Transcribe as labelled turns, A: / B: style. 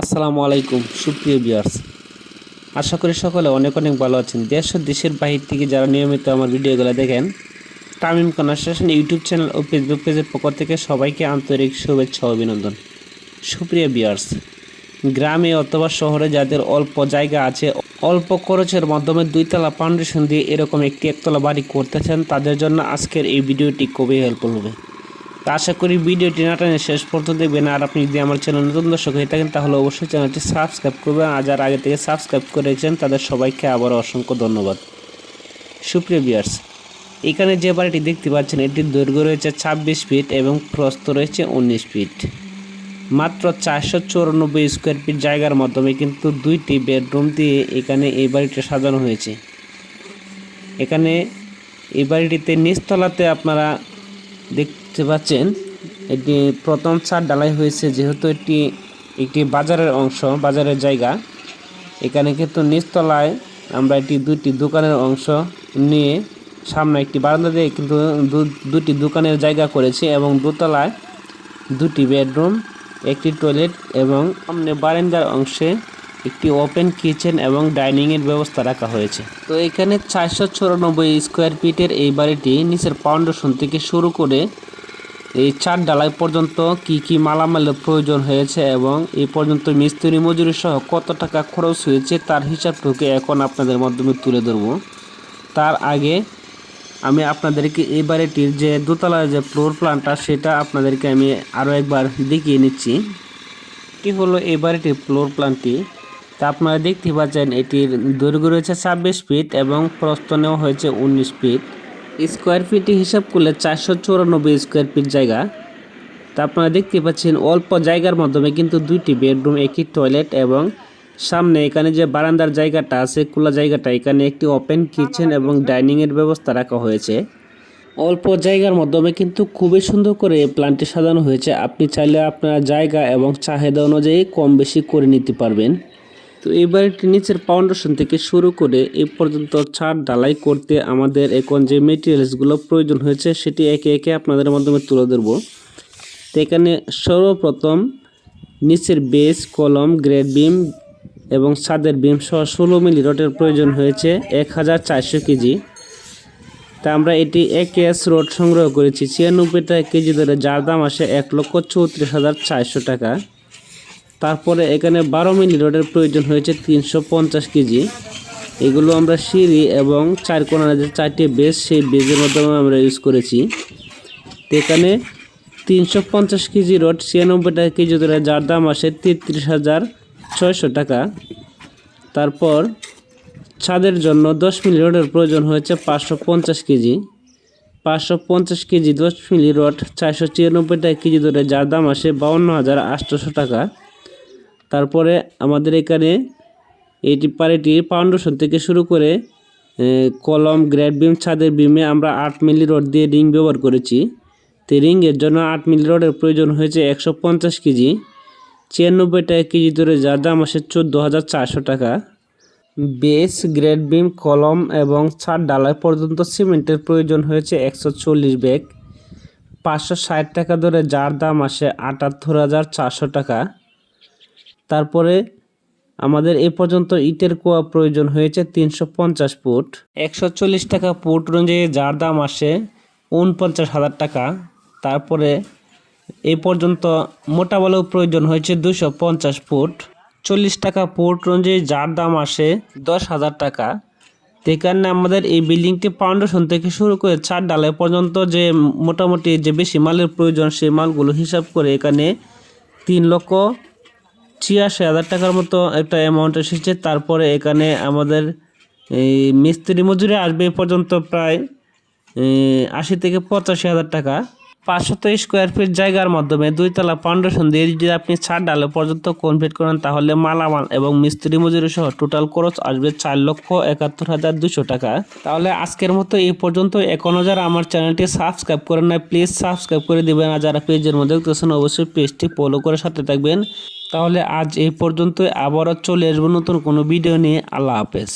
A: আসসালামু আলাইকুম, সুপ্রিয় বিয়ার্স আশা করি সকলে অনেক অনেক ভালো আছেন। দেশ ও দেশের বাহির থেকে যারা নিয়মিত আমার ভিডিওগুলো দেখেন, তামিম কনস্ট্রাকশন ইউটিউব চ্যানেল ও ফেসবুক পেজের পক্ষ থেকে সবাইকে আন্তরিক শুভেচ্ছা অভিনন্দন। সুপ্রিয় বিয়ার্স গ্রামে অথবা শহরে যাদের অল্প জায়গা আছে, অল্প খরচের মাধ্যমে দুইতলা ফাউন্ডেশন দিয়ে এরকম একটি একতলা বাড়ি করতেছেন তাদের জন্য আজকের এই ভিডিওটি খুবই হেল্পফুল হবে। আশা করি ভিডিওটি না টেনে শেষ পর্যন্ত দেখবেন। আর আপনি যদি আমার চ্যানেল নতুন দর্শক হয়ে থাকেন, তাহলে অবশ্যই চ্যানেলটি সাবস্ক্রাইব করবেন। আর যারা আগে থেকে সাবস্ক্রাইব করে রেখেছেন তাদের সবাইকে আবারও অসংখ্য ধন্যবাদ। সুপ্রিয় বিয়ার্স এখানে যে বাড়িটি দেখতে পাচ্ছেন, এটির দৈর্ঘ্য রয়েছে ছাব্বিশ ফিট এবং প্রস্থ রয়েছে উনিশ ফিট। মাত্র চারশো চৌরানব্বই স্কোয়ার ফিট জায়গার মাধ্যমে কিন্তু দুইটি বেডরুম দিয়ে এখানে এই বাড়িটি সাজানো হয়েছে। এখানে এই বাড়িটিতে নিচতলাতে আপনারা দেখতে পাচ্ছেন, এটি প্রথম ছাদ ডালাই হয়েছে যেহেতু এটি একটি বাজারের অংশ, বাজারের জায়গা। এখানে কিন্তু নিচতলায় আমরা এটি দুটি দোকানের অংশ নিয়ে সামনে একটি বারান্দা দিয়ে কিন্তু দুটি দোকানের জায়গা করেছি এবং দোতলায় দুটি বেডরুম, একটি টয়লেট এবং সামনে বারান্দার অংশে একটি ওপেন কিচেন এবং ডাইনিংয়ের ব্যবস্থা রাখা হয়েছে। তো এখানে চারশো চুরানব্বই স্কোয়ার ফিটের এই বাড়িটি নিচের ফাউন্ডেশন থেকে শুরু করে এই চার ডালাই পর্যন্ত কি কি মালামালের প্রয়োজন হয়েছে এবং এই পর্যন্ত মিস্ত্রি মজুরি সহ কত টাকা খরচ হয়েছে তার হিসাব হিসাবটুকু এখন আপনাদের মাধ্যমে তুলে ধরবো। তার আগে আমি আপনাদেরকে এই বাড়িটির যে দোতলার যে ফ্লোর প্ল্যানটা সেটা আপনাদেরকে আমি আরও একবার দেখিয়ে নিচ্ছি। এটি হলো এই বাড়িটির ফ্লোর প্ল্যানটি। তা আপনারা দেখতে পাচ্ছেন এটির দৈর্ঘ্য রয়েছে ছাব্বিশ ফিট এবং প্রস্থ নেওয়া হয়েছে উনিশ ফিট। স্কোয়ার ফিটে হিসাব করলে চারশো চৌরানব্বই স্কোয়ার ফিট জায়গা। তা আপনারা দেখতে পাচ্ছেন, অল্প জায়গার মাধ্যমে কিন্তু দুইটি বেডরুম, একটি টয়লেট এবং সামনে এখানে যে বারান্দার জায়গাটা আছে, খোলা জায়গাটা, এখানে একটি ওপেন কিচেন এবং ডাইনিংয়ের ব্যবস্থা রাখা হয়েছে। অল্প জায়গার মাধ্যমে কিন্তু খুবই সুন্দর করে এই প্ল্যানটি সাজানো হয়েছে। আপনি চাইলে আপনার জায়গা এবং চাহিদা অনুযায়ী কম বেশি করে নিতে পারবেন। তো এই নিচের ফাউন্ডেশন থেকে শুরু করে এই পর্যন্ত ছাদ ঢালাই করতে আমাদের এখন যে মেটেরিয়ালসগুলো প্রয়োজন হয়েছে, সেটি একে একে আপনাদের মাধ্যমে তুলে ধরবো। তো এখানে সর্বপ্রথম নিচের বেস কলম গ্রেড বিম এবং ছাদের বিম সহ ষোলো মিলি রডের প্রয়োজন হয়েছে এক হাজার চারশো কেজি। তা আমরা এটি এক এস রোড সংগ্রহ করেছি ছিয়ানব্বই টাকা কেজি ধরে, যার দাম আসে এক লক্ষ চৌত্রিশ হাজার চারশো টাকা। তারপরে এখানে বারো মিলি রোডের প্রয়োজন হয়েছে তিনশো পঞ্চাশ কেজি। এগুলো আমরা সিঁড়ি এবং চার কোনার যে চারটি বেস, সেই বেজের মাধ্যমে আমরা ইউজ করেছি। তো এখানে তিনশো পঞ্চাশ কেজি রড, ছিয়ানব্বই টাকা কেজি ধরে, যার দাম আসে তেত্রিশ হাজার ছয়শো টাকা। তারপর ছাদের জন্য দশ মিলি রডের প্রয়োজন হয়েছে পাঁচশো পঞ্চাশ কেজি। পাঁচশো পঞ্চাশ কেজি দশ মিলি রড, চারশো চিরানব্বই টাকা কেজি ধরে, যার দাম আসে বাউন্ন হাজার আটশোশো টাকা। তারপরে আমাদের এখানে এইটি পাড়িটি ফাউন্ডেশন থেকে শুরু করে কলম, গ্রেড বিম, ছাদের বিমে আমরা আট মিলি রড দিয়ে রিং ব্যবহার করেছি। তো রিংয়ের জন্য আট মিলি রডের প্রয়োজন হয়েছে একশো পঞ্চাশ কেজি। ছিয়ানব্বই টাকা কেজি ধরে যার দাম আসে চোদ্দ হাজার চারশো টাকা। বেস, গ্রেড বিম, কলম এবং ছাদ ডালাই পর্যন্ত সিমেন্টের প্রয়োজন হয়েছে একশো চল্লিশ ব্যাগ। পাঁচশো ষাট টাকা ধরে যার দাম আসে আটাত্তর হাজার চারশো টাকা। তারপরে আমাদের এ পর্যন্ত ইটের কোয়া প্রয়োজন হয়েছে তিনশো পঞ্চাশ ফুট। একশো চল্লিশ টাকা ফুট অনুযায়ী যার দাম আসে উনপঞ্চাশ হাজার টাকা। তারপরে এ পর্যন্ত মোটা বালু প্রয়োজন হয়েছে দুশো পঞ্চাশ ফুট। চল্লিশ টাকা ফুট অনুযায়ী যার দাম আসে দশ হাজার টাকা। তো এখানে আমাদের এই বিল্ডিংটি ফাউন্ডেশন থেকে শুরু করে চার ডালাই পর্যন্ত যে মোটামুটি যে বেশি মালের প্রয়োজন, সেই মালগুলো হিসাব করে এখানে তিন লক্ষ ছিয়াশি হাজার টাকার মতো একটা অ্যামাউন্ট এসেছে। তারপরে এখানে আমাদের এই মিস্ত্রি মজুরি আসবে এ পর্যন্ত প্রায় আশি থেকে পঁচাশি হাজার টাকা। পাঁচশত স্কোয়ার ফিট জায়গার মাধ্যমে দুইতলা ফাউন্ডেশন দিয়ে যদি আপনি ছাদ ডালে পর্যন্ত কমপ্লিট করেন, তাহলে মালামাল এবং মিস্ত্রি মজুরি সহ টোটাল খরচ আসবে চার লক্ষ একাত্তর হাজার দুশো টাকা। তাহলে আজকের মতো এই পর্যন্ত। এখনও যারা আমার চ্যানেলটি সাবস্ক্রাইব করেন না প্লিজ সাবস্ক্রাইব করে দিবেন। আর যারা পেজের মধ্যে দেখতেছেন অবশ্যই পেজটি ফলো করে সাথে থাকবেন। তাহলে আজ এই পর্যন্ত আবারও চলে আসব নতুন কোনো ভিডিও নিয়ে। আল্লাহ হাফেজ।